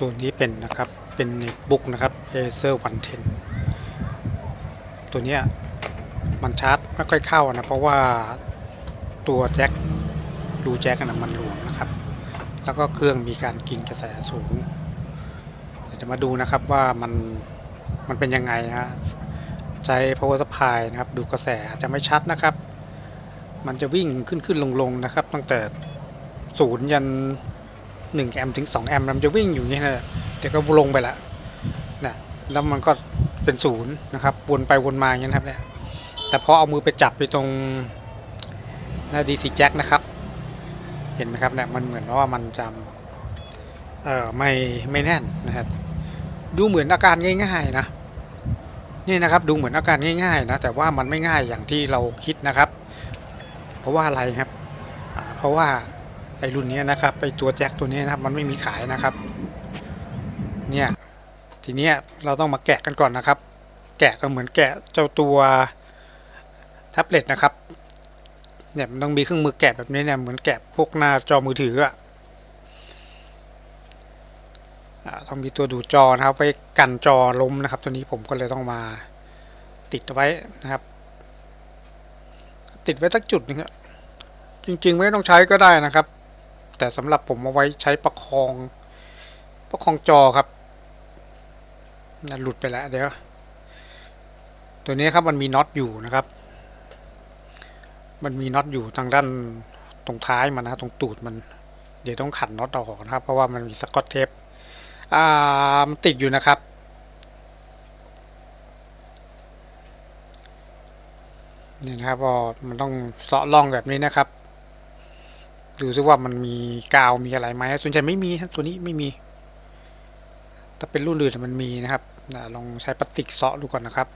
ตัวนี้เป็นนะครับ เป็นเน็ตบุ๊กนะครับ Acer 110 ตัวเนี้ยมันชาร์จไม่ค่อยเข้านะ เพราะว่าตัวแจ็ครูแจ็คนะมันหลวมนะครับ แล้วก็เครื่องมีการกินกระแสสูงจะมาดูนะครับว่ามันมันเป็นยังไงฮะใช้ power supply นะครับ ดูกระแสอาจจะไม่ชัดนะครับ มันจะวิ่งขึ้นขึ้นลงลงนะครับ ตั้งแต่ศูนย์ยัน หนึ่งแอมป์ถึงสองแอมป์มันจะวิ่งอยู่อย่างนี้นะแต่ก็ลงไปละนะแล้วมันก็เป็นศูนย์นะครับวนไปวนมาอย่างนี้นครับเนี่ยแต่พอเอามือไปจับไปตรงหน้า DC jack นะครับ เห็นไหมครับเนี่ยมันเหมือนว่ามันจะเออไม่ไม่แน่นนะครับดูเหมือนอาการง่ายๆนะนี่นะครับดูเหมือนอาการง่ายๆนะแต่ว่ามันไม่ง่ายอย่างที่เราคิดนะครับ เพราะว่าอะไรครับเพราะว่า ไอรุ่นนี้นะครับไอตัวแจ็คตัวนี้นะครับมันไม่มีขายนะครับ เนี่ยทีเนี้ยเราต้องมาแกะกันก่อนนะครับ แกะก็เหมือนแกะเจ้าตัวแท็บเล็ตนะครับเนี่ยมันต้องมีเครื่องมือแกะแบบนี้เนี่ยเหมือนแกะพวกหน้าจอมือถืออะอ่าต้องมีตัวดูดจอนะครับไปกันจอล้มนะครับ ตัวนี้ผมก็เลยต้องมาติดไว้นะครับ ติดไว้สักจุดนึงอะจริงๆ ไม่ต้องใช้ก็ได้นะครับ แต่สำหรับผมเอาไว้ใช้ประคอง ประคองจอครับนั่นหลุดไปแล้วเดี๋ยว ตัวนี้ครับมันมีน็อตอยู่นะครับ มันมีน็อตอยู่ทางด้านตรงท้ายมันนะตรงตูดมัน เดี๋ยวต้องขันน็อตออกนะครับ เพราะว่ามันมีสกอตเทปอ่ามันติดอยู่นะครับนี่นะครับพอมันต้องเสาะร่องแบบนี้นะครับ ดูซิว่ามันมีกาวมีอะไรไหมส่วนใหญ่ไม่มีตัวนี้ไม่มีถ้าเป็นรุ่นอื่นมันมีนะครับลองใช้พลาสติกเสาะดูก่อนนะครับ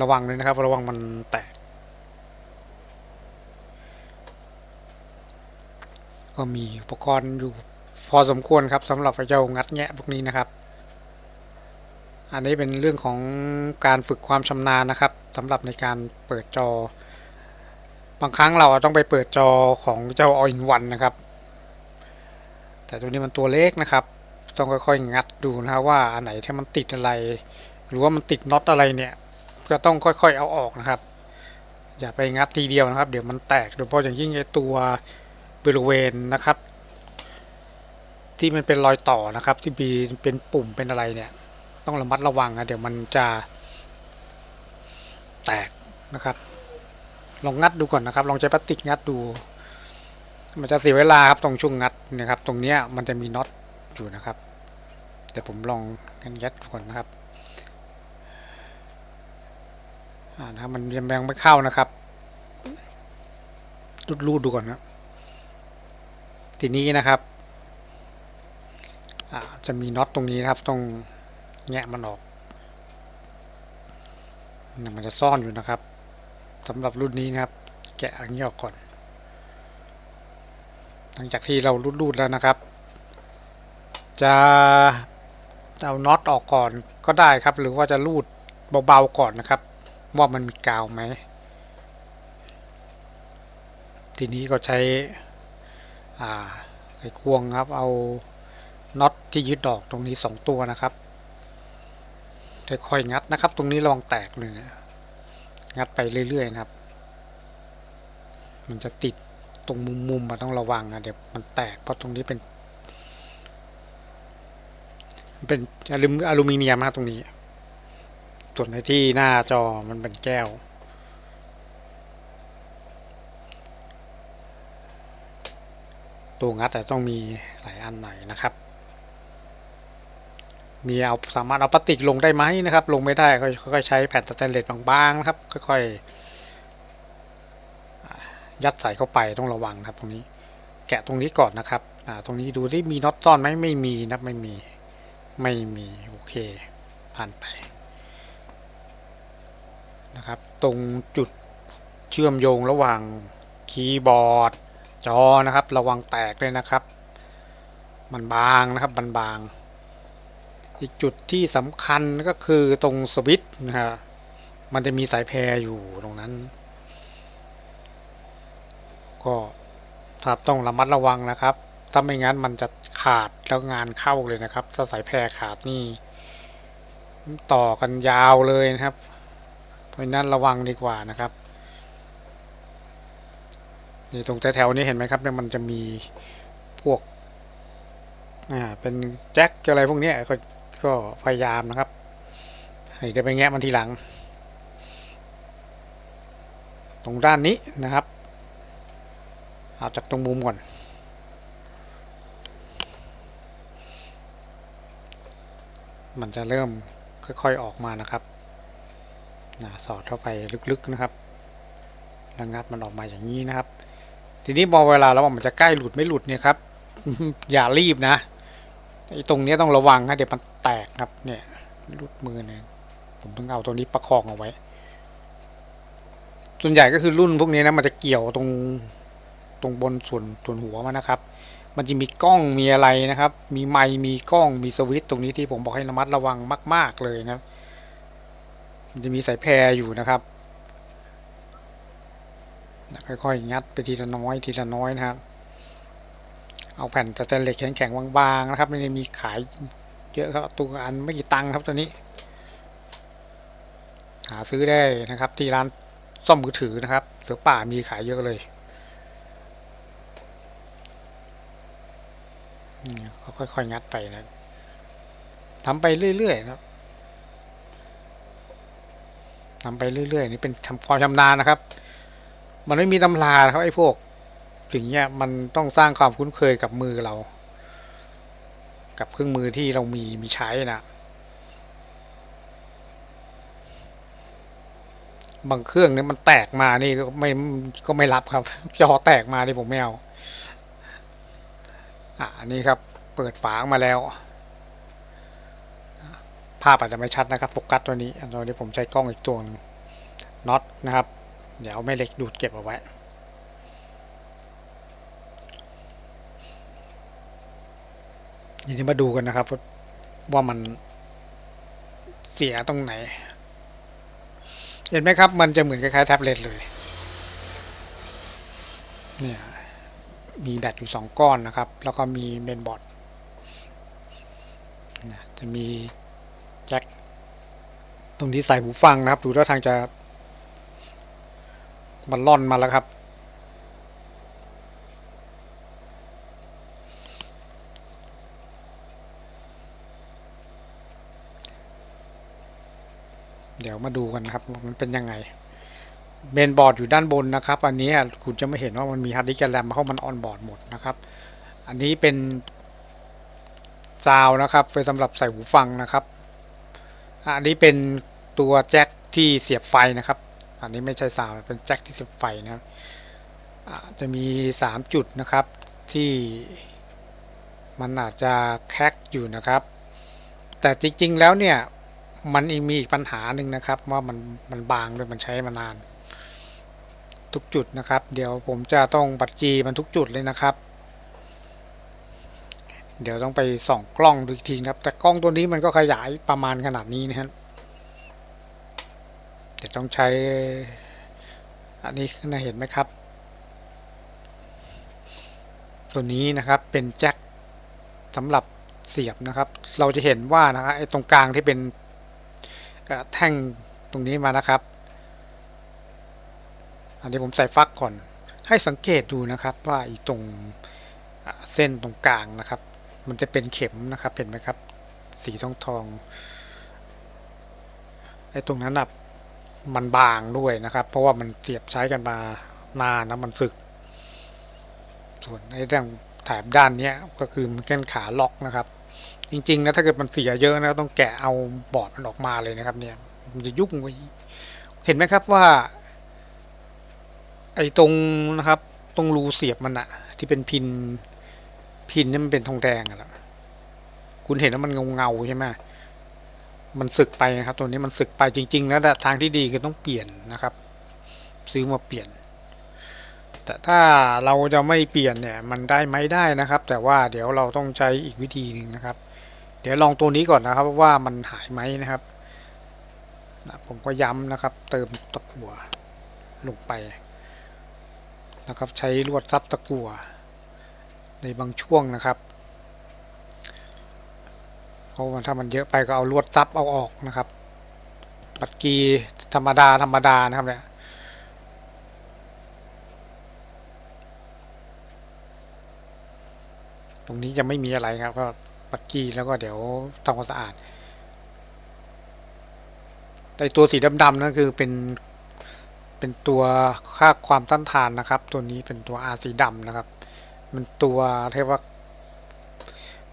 ระวังเลยนะครับ ระวังมันแตกก็มีอุปกรณ์อยู่พอสมควรครับสำหรับเจ้างัดแงะพวกนี้นะครับ อันนี้เป็นเรื่องของการฝึกความชำนาญนะครับสำหรับในการเปิดจอ บางครั้งเราต้องไปเปิดจอของเจ้า All in One นะครับ แต่ตัวนี้มันตัวเล็กนะครับ ต้องค่อยๆงัดดูนะว่าอันไหนที่มันติดอะไร หรือว่ามันติดน็อตอะไรเนี่ยก็ต้องค่อยๆเอาออกนะครับ อย่าไปงัดทีเดียวนะครับ เดี๋ยวมันแตกโดยเฉพาะอย่างยิ่งไอตัวบริเวณนะครับ ที่มันเป็นรอยต่อนะครับ ที่มีเป็นปุ่มเป็นอะไรเนี่ย ต้องระมัดระวังนะเดี๋ยวมันจะแตกนะครับ ลองงัดดูก่อนนะครับ ลองใช้พลาสติกงัดดู มันจะเสียเวลาครับตรงช่วงงัดนะครับ ตรงเนี้ยมันจะมีน็อตอยู่นะครับเดี๋ยวผมลองงัดยัดก่อนนะครับอ่านะครับมันยังไม่เข้านะครับรูดรูดดูก่อนนะทีนี้นะครับอ่าจะมีน็อตตรงนี้นะครับต้องแงะมันออกนี่มันจะซ่อนอยู่นะครับ สำหรับรุ่นนี้นะครับ แกะอันนี้ออกก่อน หลังจากที่เรารูดๆแล้วนะครับ จะเอาน็อตออกก่อนก็ได้ครับ หรือว่าจะรูดเบาๆก่อนนะครับ ว่ามันมีกาวไหม ทีนี้ก็ใช้อ่าไขควงครับ เอาน็อตที่ยึดออกตรงนี้สองตัวนะครับค่อยๆงัดนะครับ ตรงนี้ระวังแตกเลยนะ งัดไปเรื่อยๆนะครับ มันจะติดตรงมุมๆมาต้องระวังนะเดี๋ยวมันแตกเพราะตรงนี้เป็น เป็นอลูอลูมิเนียมนะตรงนี้ ส่วนในที่หน้าจอมันเป็นแก้ว ตัวงัดแต่ต้องมีหลายอันหน่อยนะครับ มีเอาสามารถเอาพลาสติกลงได้ไหมนะครับ ลงไม่ได้ก็ค่อยๆใช้แผ่นสแตนเลสบางๆนะครับ ค่อยๆยัดใส่เข้าไปต้องระวังนะครับ ตรงนี้ แกะตรงนี้ก่อนนะครับอ่าตรงนี้ดูที่มีน็อตซ่อนไหมไม่มีนะไม่มีไม่มีโอเค ผ่านไปนะครับ ตรงจุดเชื่อมโยงระหว่างคีย์บอร์ด จอนะครับ ระวังแตกเลยนะครับ มันบางนะครับมันบาง อีกจุดที่สำคัญก็คือตรงสวิตช์นะฮะมันจะมีสายแพรอยู่ตรงนั้น ก็ครับต้องระมัดระวังนะครับ ถ้าไม่งั้นมันจะขาดแล้วงานเข้าเลยนะครับ ถ้าสายแพรขาดนี่ต่อกันยาวเลยนะครับ เพราะนั้นระวังดีกว่านะครับนี่ตรงแถวๆนี้เห็นไหมครับเนี่ยมันจะมีพวกอ่าเป็นแจ็คอะไรพวกนี้ก็ ก็พยายามนะครับให้จะไปแงะมันทีหลัง ตรงด้านนี้นะครับ เอาจากตรงมุมก่อน มันจะเริ่มค่อยๆออกมานะครับนะสอดเข้าไปลึกๆนะครับแล้วงัดมันออกมาอย่างนี้นะครับ ทีนี้พอเวลาเราว่ามันจะใกล้หลุดไม่หลุดเนี่ยครับ อย่ารีบนะไอ้ตรงนี้ต้องระวังนะเดี๋ยวมัน แตกครับเนี่ยลุดมือเนี่ยผมต้องเอาตัวนี้ประคองเอาไว้ ส่วนใหญ่ก็คือรุ่นพวกนี้นะมันจะเกี่ยวตรงตรงบนส่วนส่วนหัวมันนะครับ มันจะมีกล้องมีอะไรนะครับ มีไมค์มีกล้องมีสวิตช์ตรงนี้ที่ผมบอกให้ระมัดระวังมาก ๆเลยนะมันจะมีสายแพรอยู่นะครับค่อยๆงัดไปทีละน้อยทีละน้อยนะครับ เอาแผ่นสแตนเลสแข็งๆบางๆนะครับมันจะมีขาย เยอะครับตัวอันไม่กี่ตังค์ครับตัวนี้ หาซื้อได้นะครับ ที่ร้านซ่อมมือถือนะครับ เสือป่ามีขายเยอะเลยก็ค่อยๆงัดไปนะทำไปเรื่อยๆครับทำไปเรื่อยๆนี่เป็นทำความชำนาญนะครับ มันไม่มีตำราครับไอ้พวกสิ่งเนี้ยมันต้องสร้างความคุ้นเคยกับมือเรา กับเครื่องมือที่เรามีมีใช้นะบางเครื่องเนี่ยมันแตกมานี่ก็ไม่ก็ไม่รับครับ จอแตกมานี่ผมไม่เอาอะอันนี้ครับ เปิดฝาออกมาแล้ว ภาพอาจจะไม่ชัดนะครับโฟกัสตัวนี้อันนี้ผมใช้กล้องอีกตัวหนึงน็อตนะครับ เดี๋ยวเอาแม่เหล็กดูดเก็บเอาไว้ ทีนี้มาดูกันนะครับ ว่ามันเสียตรงไหน เห็นไหมครับ มันจะเหมือนคล้ายๆแท็บเล็ตเลย เนี่ย มีแบตอยู่สองก้อนนะครับ แล้วก็มีเมนบอร์ดจะมีแจ็คตรงที่ใส่หูฟังนะครับ ดูท่าทางจะมันล่อนมาแล้วครับ เดี๋ยวมาดูกันนะครับมันเป็นยังไงเมนบอร์ดอยู่ด้านบนนะครับ อันนี้คุณจะไม่เห็นว่ามันมีฮาร์ดดิสก์แรมเพราะมันออนบอร์ดหมดนะครับ อันนี้เป็นซาวนะครับเป็นสำหรับใส่หูฟังนะครับอันนี้เป็นตัวแจ็คที่เสียบไฟนะครับ อันนี้ไม่ใช่ซาวเป็นแจ็คที่เสียบไฟนะครับจะมีสามจุดนะครับที่มันอาจจะแคกอยู่นะครับ แต่จริงๆแล้วเนี่ย มันอีกมีอีกปัญหาหนึ่งนะครับ ว่ามันมันบางด้วยมันใช้มานาน ทุกจุดนะครับ เดี๋ยวผมจะต้องบัดจีมันทุกจุดเลยนะครับ เดี๋ยวต้องไปส่องกล้องดูอีกทีนะครับ แต่กล้องตัวนี้มันก็ขยายประมาณขนาดนี้นะครับเดี๋ยวต้องใช้ อันนี้นะเห็นไหมครับ ตัวนี้นะครับเป็นแจ็คสำหรับเสียบนะครับ เราจะเห็นว่านะครับไอ้ตรงกลางที่เป็น แท่งตรงนี้มานะครับ อันนี้ผมใส่ฟักก่อน ให้สังเกตดูนะครับว่าอีตรงเส้นตรงกลางนะครับ มันจะเป็นเข็มนะครับเห็นไหมครับ สีทองทองไอ้ตรงนั้นนะมันบางด้วยนะครับ เพราะว่ามันเสียบใช้กันมานานนะมันสึก ส่วนไอ้เรื่องแถบด้านเนี้ยก็คือมันแก้นขาล็อกนะครับ จริงๆนะถ้าเกิดมันเสียเยอะนะต้องแกะเอาบอร์ดมันออกมาเลยนะครับ เนี่ย มันจะยุ่งไปเห็นไหมครับว่า ไอ้ตรงนะครับ ตรงรูเสียบมันอะที่เป็นพิน พินนี่มันเป็นทองแดงอะนะคุณเห็นว่ามันเงาเงาใช่ไหมมันสึกไปนะครับ ตัวนี้มันสึกไปจริง ๆ แล้วทางที่ดีคือต้องเปลี่ยนนะครับ ซื้อมาเปลี่ยน แต่ถ้าเราจะไม่เปลี่ยนเนี่ยมันได้ไหมได้นะครับ แต่ว่าเดี๋ยวเราต้องใช้อีกวิธีหนึ่งนะครับ เดี๋ยวลองตัวนี้ก่อนนะครับว่ามันหายไหมนะครับผมก็ย้ำนะครับ เติมตะกั่วลงไปนะครับ ใช้ลวดซับตะกั่วในบางช่วงนะครับเพราะว่าถ้ามันเยอะไปก็เอาลวดซับเอาออกนะครับ ปัดกีธรรมดาธรรมดานะครับเนี่ย รงนี้จะไม่มีอะไรครับ ก็ปัดกี้แล้วก็เดี๋ยวทำความสะอาดแต่ตัวสีดำๆนั่นคือเป็นเป็นตัวค่าความต้านทานนะครับ ตัวนี้เป็นตัว R สีดำนะครับ มันตัวเรียกว่า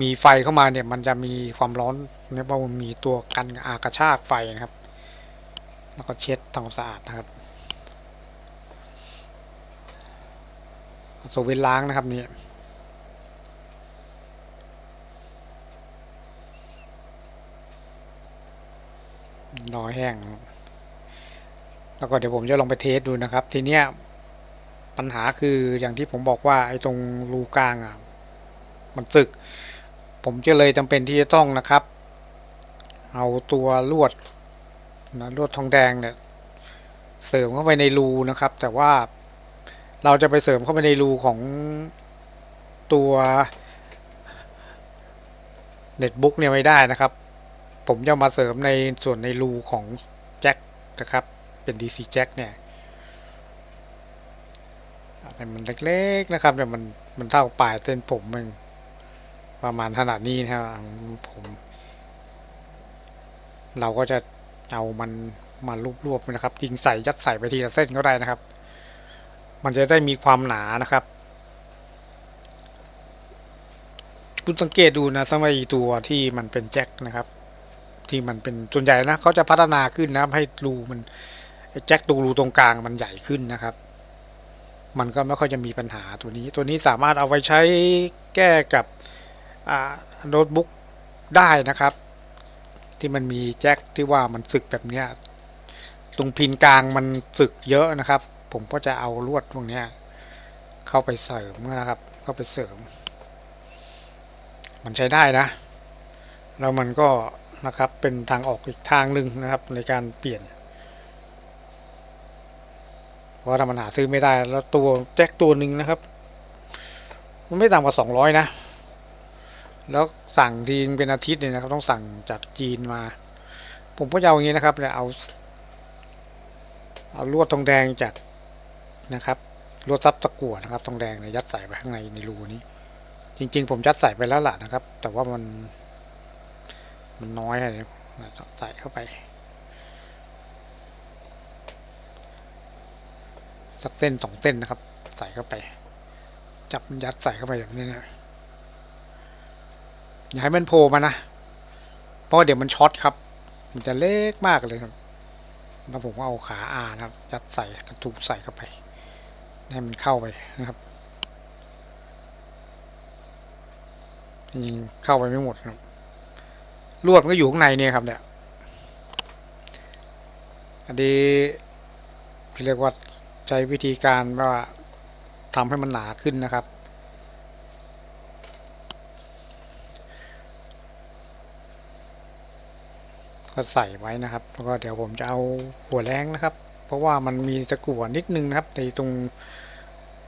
มีไฟเข้ามาเนี่ย มันจะมีความร้อนเนี่ยว่ามันมีตัวกันอากระชากไฟนะครับ แล้วก็เช็ดทำความสะอาดนะครับโซเวนล้างนะครับนี่ รอแห้ง แล้วก็เดี๋ยวผมจะลองไปเทสดูนะครับ ทีเนี้ยปัญหาคืออย่างที่ผมบอกว่าไอ้ตรงรูกลางอะ มันสึก ผมจะเลยจำเป็นที่จะต้องนะครับ เอาตัวลวดนะลวดทองแดงเนี่ย เสริมเข้าไปในรูนะครับ แต่ว่าเราจะไปเสริมเข้าไปในรูของตัวเน็ตบุ๊กเนี่ยไม่ได้นะครับ ผมจะมาเสริมในส่วนในรูของแจ็คนะครับ เป็น DC แจ็คเนี่ยอะไรมันเล็กๆนะครับเนี่มันมันเท่าปลายเส้นผมมึงประมาณขนาดนี้นะครับผม เราก็จะเอามันมารวบๆนะครับยิงใส่ยัดใส่ไปทีละเส้นก็ได้นะครับ มันจะได้มีความหนานะครับ คุณสังเกตดูนะสมัยตัวที่มันเป็นแจ็คนะครับ ที่มันเป็นส่วนใหญ่นะเขาจะพัฒนาขึ้นนะครับให้รูมันแจ็คตรงรูตรงกลางมันใหญ่ขึ้นนะครับ มันก็ไม่ค่อยจะมีปัญหาตัวนี้ ตัวนี้สามารถเอาไปใช้แก้กับอ่าโน้ตบุ๊กได้นะครับ ที่มันมีแจ็คที่ว่ามันสึกแบบเนี้ยตรงพินกลางมันสึกเยอะนะครับ ผมก็จะเอาลวดพวกเนี้ยเข้าไปเสริมนะครับ เข้าไปเสริม มันใช้ได้นะ แล้วมันก็ นะครับ เป็นทางออกอีกทางหนึ่งนะครับ ในการเปลี่ยน เพราะว่าถ้ามันหาซื้อไม่ได้ แล้วตัวแจ็คตัวหนึ่งนะครับ มันไม่ต่ำกว่าสองร้อยนะ แล้วสั่งทีนเป็นอาทิตย์เนี่ยนะครับ ต้องสั่งจากจีนมา ผมก็จะเอาอย่างนี้นะครับเนี่ยเอา เอาลวดทองแดงจากนะครับลวดซับตะกั่วนะครับทองแดงเนี่ยยัดใส่ไปข้างในในรูนี้ จริง ๆ ผมยัดใส่ไปแล้วล่ะนะครับ แต่ว่ามัน มันน้อยอะไรใส่เข้าไป สักเส้นสองเส้นนะครับ ใส่เข้าไป จับยัดใส่เข้าไปแบบนี้นะอย่าให้มันโผล่มานะ เพราะว่าเดี๋ยวมันช็อตครับ มันจะเล็กมากเลยครับแล้วผมก็เอาขาอานะครับ ยัดใส่กระตุกใส่เข้าไป ให้มันเข้าไปนะครับยิงเข้าไปไม่หมดครับ ลวดมันก็อยู่ข้างในเนี่ยครับ เนี่ย อันนี้เรียกว่าใช้วิธีการว่าทำให้มันหนาขึ้นนะครับ ก็ใส่ไว้นะครับ แล้วก็เดี๋ยวผมจะเอาหัวแรงนะครับ เพราะว่ามันมีตะกั่วนิดนึงนะครับในตรง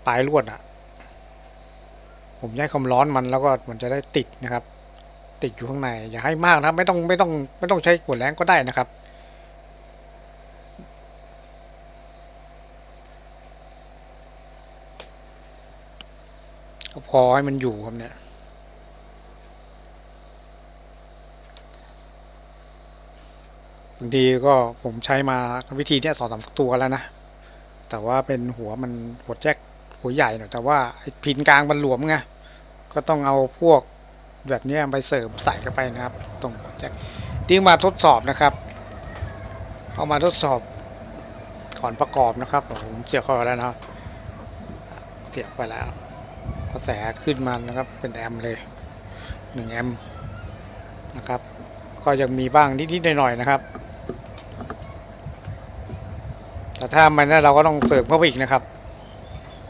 ปลายลวดอะ่ะ ผมย้ายความร้อนมันแล้วก็มันจะได้ติดนะครับ ติดอยู่ข้างใน อย่าให้มากนะครับ ไม่ต้องไม่ต้องไม่ต้องใช้หัวแรงก็ได้นะครับพอให้มันอยู่ครับเนี่ยบางทีก็ผมใช้มาวิธีเนี้ยสองสามตัวแล้วนะ แต่ว่าเป็นหัวมันหัวแจ็คหัวใหญ่หน่อยแต่ว่าพินกลางมันหลวมไงก็ต้องเอาพวก แบบนี้ไปเสริมใส่เข้าไปนะครับ ตรงแจ็คที่มาทดสอบนะครับ เอามาทดสอบก่อนประกอบนะครับผมเสียบเข้าไปแล้วนะเสียบไปแล้วกระแสขึ้นมานะครับ เป็นแอมป์เลยหนึ่งแอมป์นะครับ ก็ยังมีบ้างนิดๆหน่อยๆนะครับ แต่ถ้ามันนั้นเราก็ต้องเสริมเข้าไปอีกนะครับ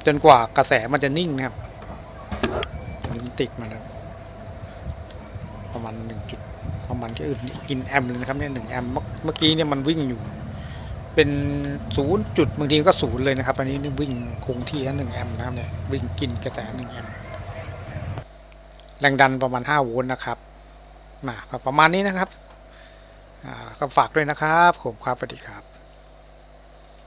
จนกว่ากระแสมันจะนิ่งนะครับมันติดมาแล้ว ประมาณหนึ่งจุดประมาณที่อื่นกินแอมป์เลยนะครับเนี่ยหนึ่งแอมป์เมื่อกี้เนี่ยมันวิ่งอยู่ เป็นศูนย์จุดบางทีก็ศูนย์เลยนะครับ อันนี้นี่วิ่งคงที่แล้วหนึ่งแอมป์นะครับเนี่ยวิ่งกินกระแสหนึ่งแอมป์แรงดันประมาณ5โวลต์นะครับมาประมาณนี้นะครับอ่าก็ฝากด้วยนะครับ ผมครับสวัสดีครับ